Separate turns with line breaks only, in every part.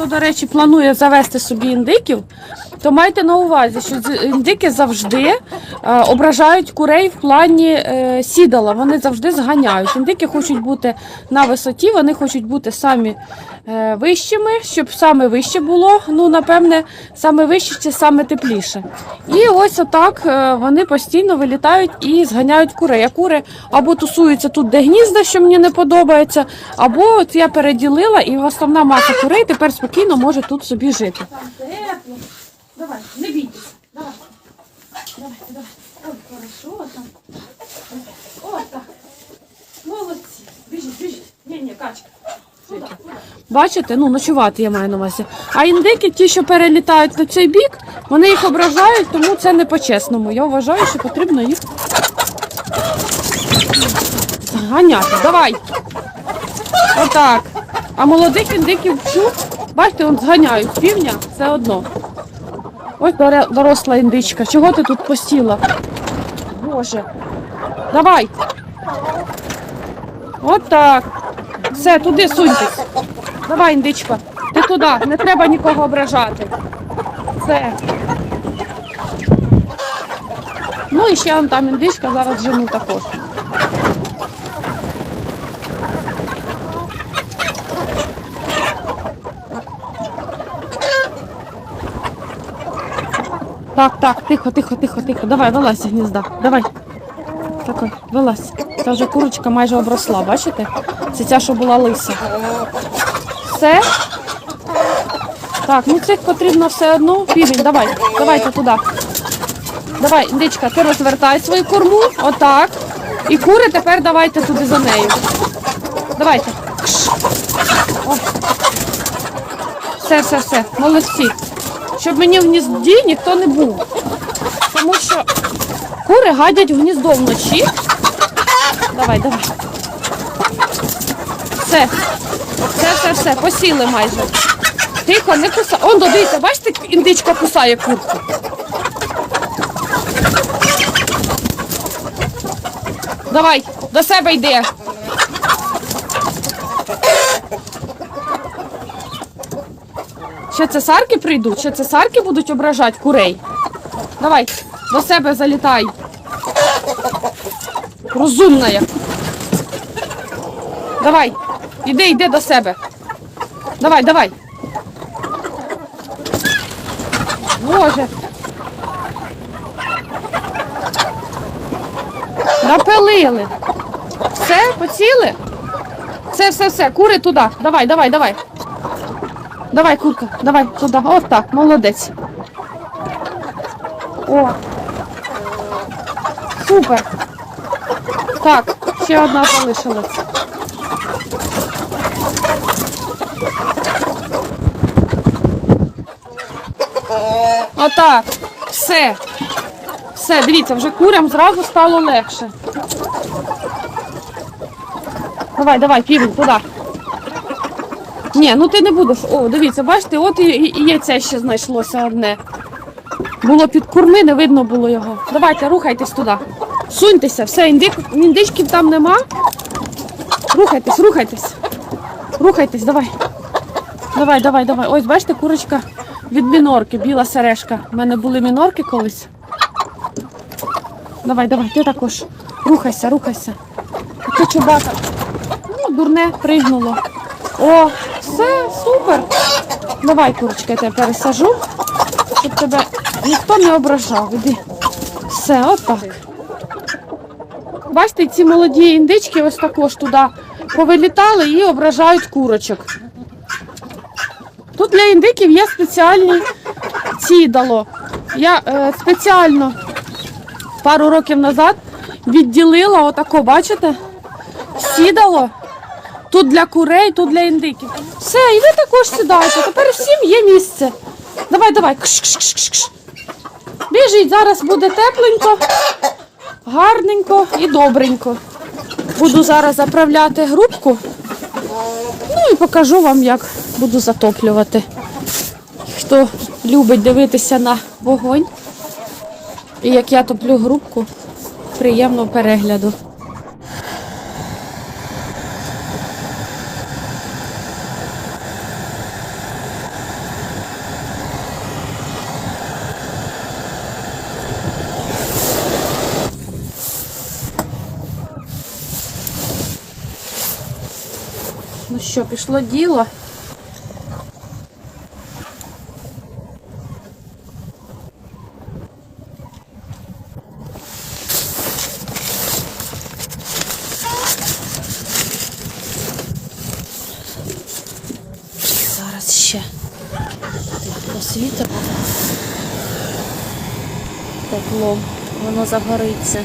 хто, до речі, планує завести собі індиків, то майте на увазі, що індики завжди е, ображають курей в плані е, сідала. Вони завжди зганяють. Індики хочуть бути на висоті, вони хочуть бути самі е, вищими, щоб саме вище було. Ну, напевне, саме вище це саме тепліше. І ось отак вони постійно вилітають і зганяють курей. А кури або тусуються тут, де гнізда, що мені не подобається, або от я переділила, і основна маса курей тепер спокійно може тут собі жити. Давай, не бійтеся. Давай. Давай, давай. Ой, хорошо там. Ось так. Молодці. Біжіть, біжіть. Ні, ні, качка. Сюди, сюди. Бачите, ну ночувати я маю на увазі. А індики, ті, що перелітають на цей бік, вони їх ображають, тому це не по-чесному. Я вважаю, що потрібно їх ганяти. Давай. Отак. А молодих індиків вчу, бачите, он зганяють півня, все одно. Ось доросла індичка. Чого ти тут посіла? Боже. Давай. Отак. Все, туди суньтесь. Давай, індичка. Ти туди, не треба нікого ображати. Все. Ну і ще он там індичка, зараз жену також. Так, так, тихо, тихо, тихо, тихо. Давай, вилазь гнізда. Давай. Так, ой, вилазь. Це вже курочка майже обросла, бачите? Це ця, що була лиса. Все. Так, ну цих потрібно все одно. Півень, давай, давайте туди. Давай, індичка, ти розвертай свою корму. Отак. І кури тепер давайте туди за нею. Давайте. О. Все, все, все. Молодці. Щоб мені в гнізді ніхто не був. Тому що кури гадять в гніздо вночі. Давай, давай. Все. Все, все, все, посіли майже. Тихо, не кусай. Он, дивіться, бачите, індичка кусає курку. Давай, до себе йди. Ще цесарки прийдуть, ще цесарки будуть ображати курей. Давай, до себе залітай. Розумна як. Давай, іди, йди до себе. Давай, давай. Боже. Напилили. Все, поціли? Все, все, все, кури туди. Давай, давай, давай. Давай, курка, давай туди. Ось так, молодець. О. Супер. Так, ще одна залишилась. Отак. Все. Все, дивіться, вже курям зразу стало легше. Давай, давай, півень, туди. Ні, ну ти не будеш. О, дивіться, бачите, от і, і, яйце ще знайшлося одне. Було під курми, не видно було його. Давайте, рухайтесь туди. Суньтеся, все, індик, індичків там нема. Рухайтесь, рухайтесь. Рухайтесь, давай. Давай, давай, давай. Ось, бачите, курочка від мінорки, біла сережка. У мене були мінорки колись. Давай, давай, ти також. Рухайся, рухайся. А Ти чубата. Ну, дурне, пригнуло. О, все, супер. Давай, курочка, я тебе пересажу, щоб тебе ніхто не ображав. Іди. Все, отак. Бачите, ці молоді індички ось також туди повилітали і ображають курочок. Тут для індиків є спеціальні цідало. Я е, спеціально пару років назад відділила отако, бачите? Сідало. Тут для курей, тут для індиків. Все, і ви також сідаєте. Тепер всім є місце. Давай, давай. Кш-кш-кш-кш. Біжіть, зараз буде тепленько, гарненько і добренько. Буду зараз заправляти грубку. Ну і покажу вам, як буду затоплювати. Хто любить дивитися на вогонь і як я топлю грубку, приємного перегляду. Що, пішло діло. Зараз ще освітимо теплом, воно загориться.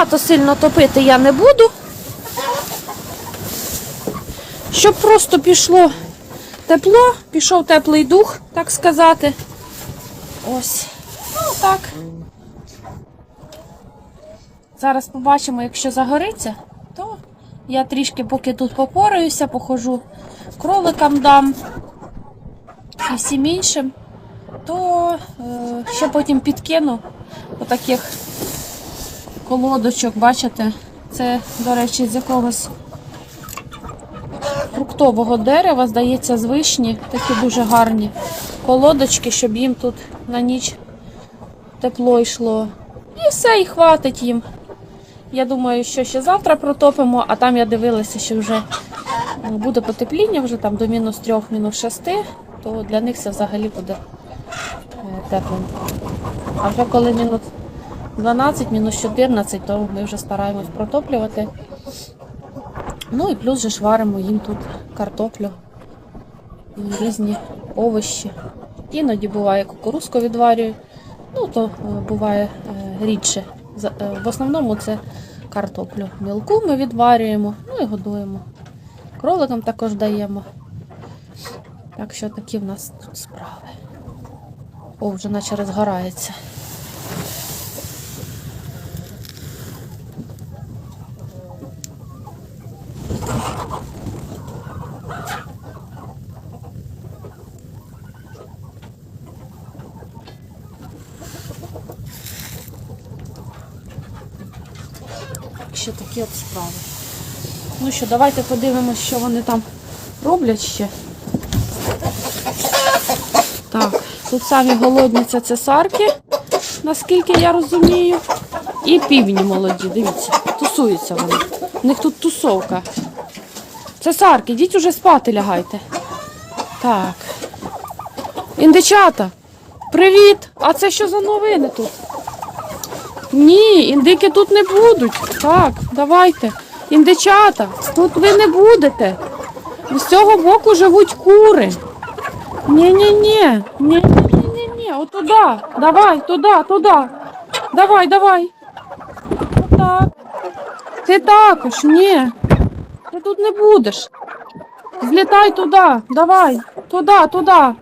Багато сильно топити я не буду. Щоб просто пішло тепло, пішов теплий дух, так сказати. Ось. Ну, так. Зараз побачимо, якщо загориться, то я трішки поки тут попораюся, похожу кроликам дам і всім іншим, то е, ще потім підкину отаких колодочок, бачите? Це, до речі, з якогось фруктового дерева, здається, з вишні, такі дуже гарні колодочки, щоб їм тут на ніч тепло йшло. І все, і хватить їм. Я думаю, що ще завтра протопимо, а там я дивилася, що вже ну, буде потепління, вже там до мінус 3, мінус 6, то для них це взагалі буде е, теплим. А вже коли мінус 12, мінус 14, то ми вже стараємось протоплювати. Ну і плюс же ж варимо їм тут картоплю і різні овочі. Іноді буває кукурузку відварюю, ну то е, буває е, рідше. Е, В основному це картоплю. Мілку ми відварюємо, ну і годуємо. Кроликам також даємо. Так що такі в нас тут справи. О, вже наче розгорається. Ще такі от справи. Ну що, давайте подивимось, що вони там роблять ще. Так, тут самі голодні це цесарки, наскільки я розумію. І півні молоді, дивіться, тусуються вони. У них тут тусовка. Цесарки, йдіть уже спати лягайте. Так. Індичата, привіт! А це що за новини тут? Ні, індики тут не будуть. Так, давайте. Індичата, тут ви не будете. З цього боку живуть кури. Ні-ні-ні. Ні-ні-ні-ні. От туди. Давай, туди, туди. Давай, давай. Отак. Ти також, ні. Ти тут не будеш. Злітай туди. Давай. Туди, туди.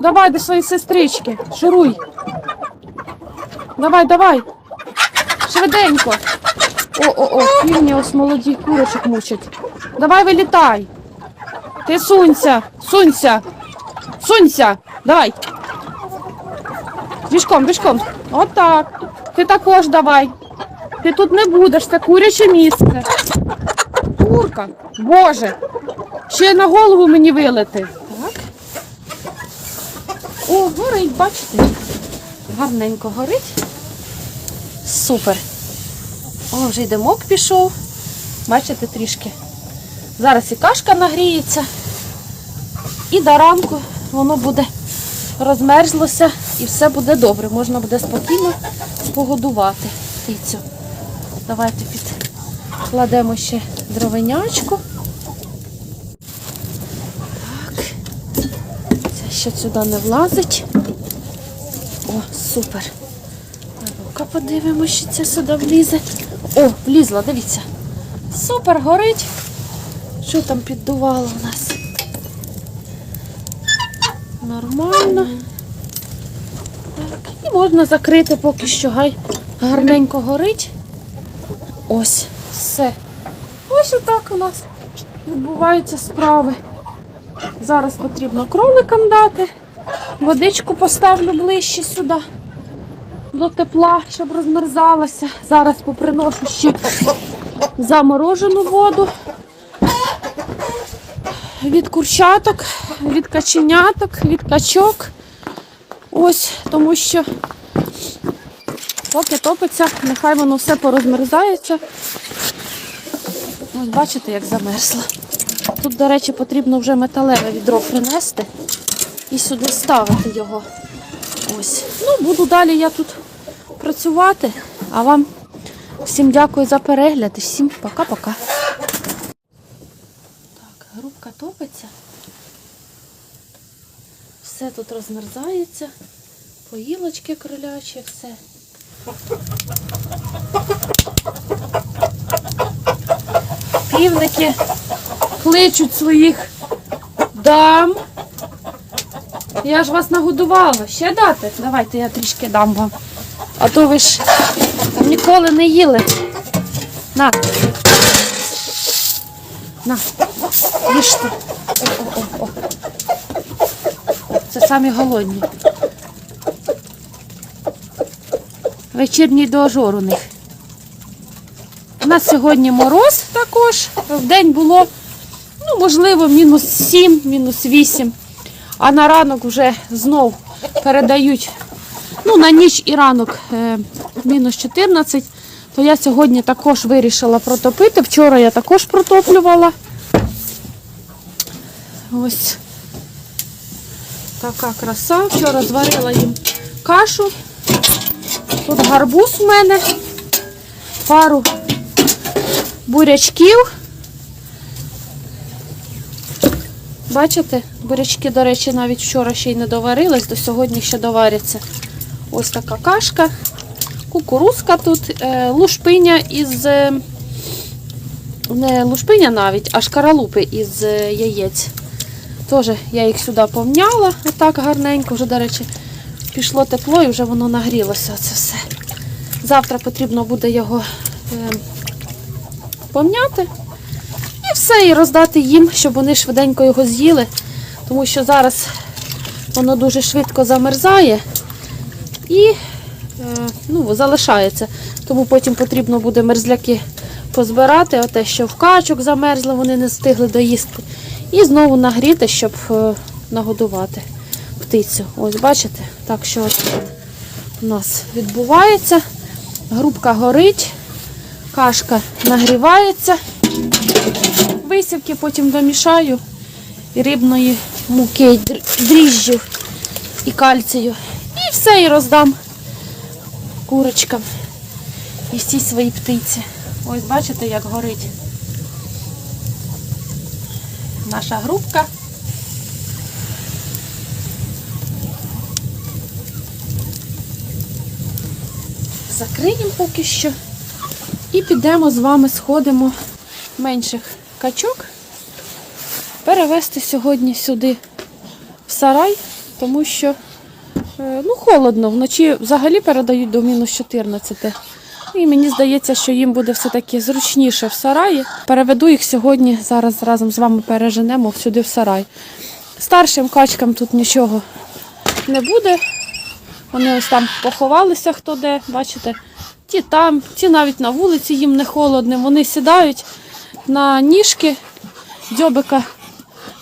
Давай до своєї сестрички. Шуруй. Давай, давай. Швиденько. О-о-о, півні ось молоді курочок мучать. Давай вилітай. Ти сунься, сунься, сунься. Давай. Бішком, бішком. Отак. Ти також давай. Ти тут не будеш, це куряче місце. Курка. Боже. Ще на голову мені вилити. Так. О, горить, бачите? Гарненько горить. Супер. О, вже й димок пішов. Бачите, трішки. Зараз і кашка нагріється. І до ранку воно буде розмерзлося і все буде добре. Можна буде спокійно спогодувати птицю. Давайте підкладемо ще дровенячку. Так. Це ще сюди не влазить. О, супер. Подивимося, що це сюди влізе. О, влізла, дивіться. Супер, горить. Що там піддувало у нас? Нормально. Так, і можна закрити поки що гай гарненько горить. Ось, все. Ось отак у нас відбуваються справи. Зараз потрібно кроликам дати. Водичку поставлю ближче сюди. До тепла, щоб розмерзалася. Зараз поприношу ще заморожену воду від курчаток, від каченяток, від качок. Ось, тому що поки топиться, нехай воно все порозмерзається. Ось бачите, як замерзло. Тут, до речі, потрібно вже металеве відро принести і сюди ставити його. Ось. Ну, буду далі я тут працювати. А вам всім дякую за перегляд і всім пока-пока. Так, грубка топиться. Все тут розмерзається. Поїлочки кролячі, все. Півники кличуть своїх дам. Я ж вас нагодувала. Ще дати? Давайте я трішки дам вам. А то ви ж ніколи не їли. На. На. Їжте. О-о-о. Це самі голодні. Вечірній дожор у них. У нас сьогодні мороз також. В день було, ну, можливо, мінус 7, мінус 8. А на ранок вже знов передають, ну, на ніч і ранок е, мінус 14. То я сьогодні також вирішила протопити. Вчора я також протоплювала. Ось така краса. Вчора зварила їм кашу. Тут гарбуз у мене, пару бурячків. Бачите, бурячки, до речі, навіть вчора ще й не доварились, до сьогодні ще доваряться. Ось така кашка, кукурузка тут, е, лушпиня із, е, не лушпиня навіть, а шкаралупи із е, яєць. Теж я їх сюди помняла, отак гарненько, вже, до речі, пішло тепло і вже воно нагрілося. Це все. Завтра потрібно буде його помняти. І все, і роздати їм, щоб вони швиденько його з'їли. Тому що зараз воно дуже швидко замерзає і е, ну, залишається. Тому потім потрібно буде мерзляки позбирати, оте, що в качок замерзло, вони не встигли доїсти. І знову нагріти, щоб е, нагодувати птицю. Ось бачите? Так що у нас відбувається. Грубка горить, кашка нагрівається. Висівки потім домішаю рибної муки, дріжджів і кальцію. І все, і роздам курочкам і всій своїй птиці. Ось бачите, як горить наша грубка. Закриємо поки що. І підемо з вами, сходимо менших качок. Перевезти сьогодні сюди в сарай, тому що ну, холодно. Вночі взагалі передають до мінус 14. І мені здається, що їм буде все-таки зручніше в сараї. Переведу їх сьогодні, зараз разом з вами переженемо сюди в сарай. Старшим качкам тут нічого не буде. Вони ось там поховалися хто де, бачите. Ті там, ті навіть на вулиці їм не холодно. Вони сідають на ніжки, дзьобика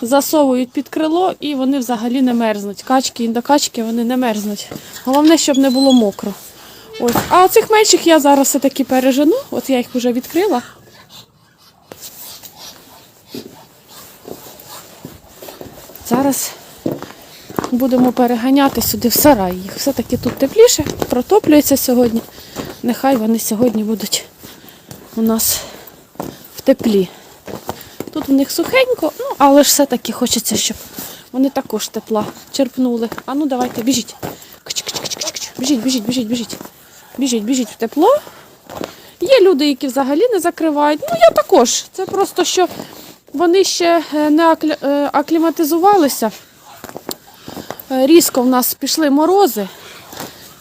засовують під крило і вони взагалі не мерзнуть. Качки, індокачки вони не мерзнуть. Головне, щоб не було мокро. Ось. А оцих менших я зараз все-таки пережену. От я їх вже відкрила. Зараз будемо переганяти сюди в сарай. Їх все-таки тут тепліше, протоплюється сьогодні. Нехай вони сьогодні будуть у нас в теплі. Тут у них сухенько, ну але ж все-таки хочеться, щоб вони також тепла черпнули. А ну давайте, біжіть. Біжіть, біжіть, біжіть, біжіть. Біжіть, біжіть в тепло. Є люди, які взагалі не закривають. Ну, я також. Це просто що вони ще е, не е, акліматизувалися. Е, Різко в нас пішли морози.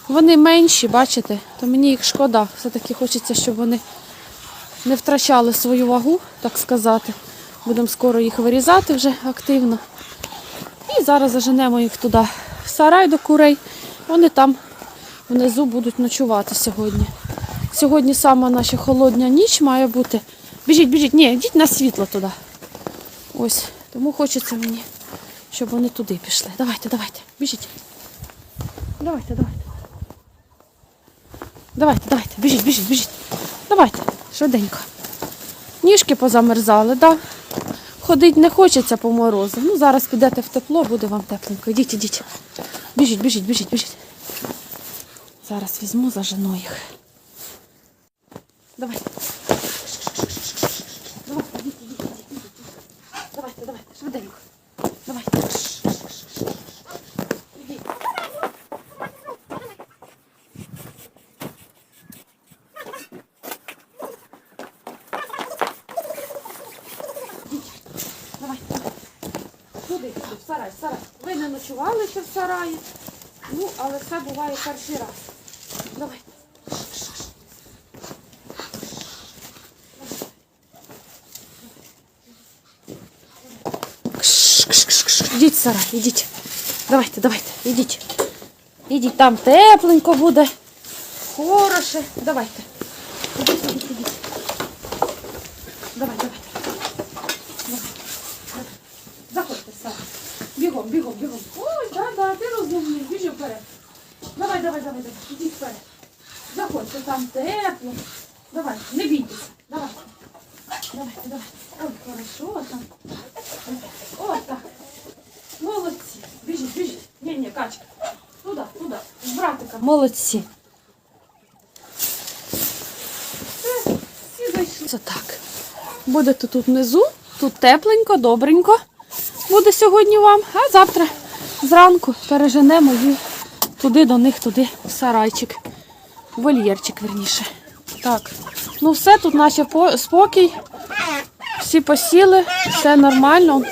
Вони менші, бачите, то мені їх шкода. Все-таки хочеться, щоб вони не втрачали свою вагу, так сказати. Будемо скоро їх вирізати вже активно. І зараз заженемо їх туди в сарай до курей. Вони там внизу будуть ночувати сьогодні. Сьогодні сама наша холодня ніч має бути. Біжіть, біжіть, ні, йдіть на світло туди. Ось. Тому хочеться мені, щоб вони туди пішли. Давайте, давайте, біжіть. Давайте, давайте. Давайте, давайте, біжіть, біжіть, біжіть. Давайте, швиденько. Ніжки позамерзали? Да? Ходить не хочеться по морозу. Ну, зараз підете в тепло, буде вам тепленько. Йдіть, йдіть. Біжіть, біжіть, біжіть, біжіть. Зараз візьму, зажену їх. Давай. Давайте, давайте, швиденько. Туди, в сарай, в сарай. Ви не ночували ще в сараї. Ну, але це буває перший раз. Давай. Ідіть в сарай, ідіть. Давайте, давайте, ідіть. Ідіть, там тепленько буде. Хороше. Давайте. Ідіть, ідіть, ідіть. Давай, давай. Заходьте, Сара. Бігом, бігом, бігом. Ой, да, да, ти розумний, біжи вперед. Давай, давай, давай, давай. Ідіть вперед. Заходьте, там тепло. Давай, не бійтеся. Давай. Давайте, давай. Ой, хорошо там. О, так. Молодці. Біжіть, біжіть. Ні, ні, качка. Туди, туди. З братиком. Молодці. Все, всі зайшли. Це так. Будете тут внизу, тут тепленько, добренько буде сьогодні вам, а завтра зранку переженемо їх туди до них, туди, сарайчик, вольєрчик, верніше. Так, ну все, тут наче спокій. Всі посіли, все нормально.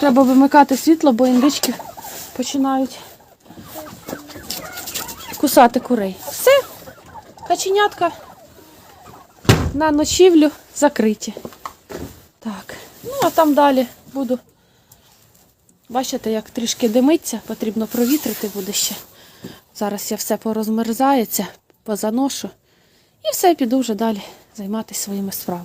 Треба вимикати світло, бо індички починають кусати курей. Все, каченятка на ночівлю закриті. Так, ну а там далі буду. Бачите, як трішки димиться, потрібно провітрити буде ще. Зараз я все порозмерзається, позаношу. І все, піду вже далі займатися своїми справами.